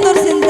14 de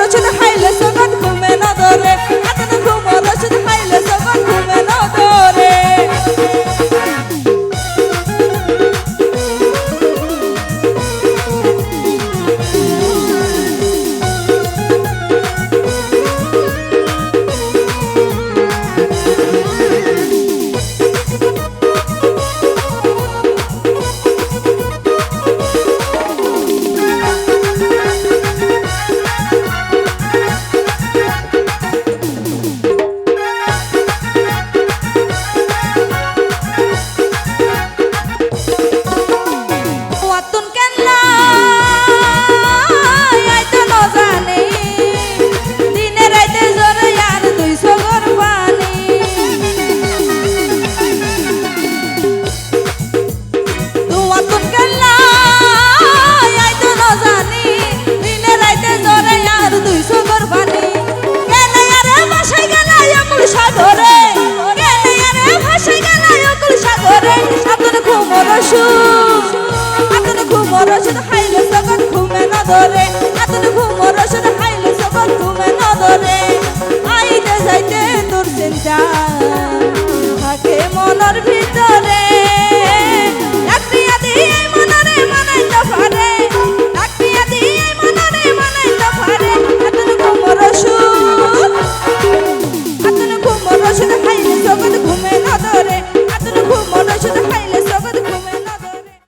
রচনা রসদ হাইল সকল ঘুমে না ধরে আতন ঘুম রসদ হাইল সকল ঘুমে না ধরে আইতে যাইতে তোর চিন্তা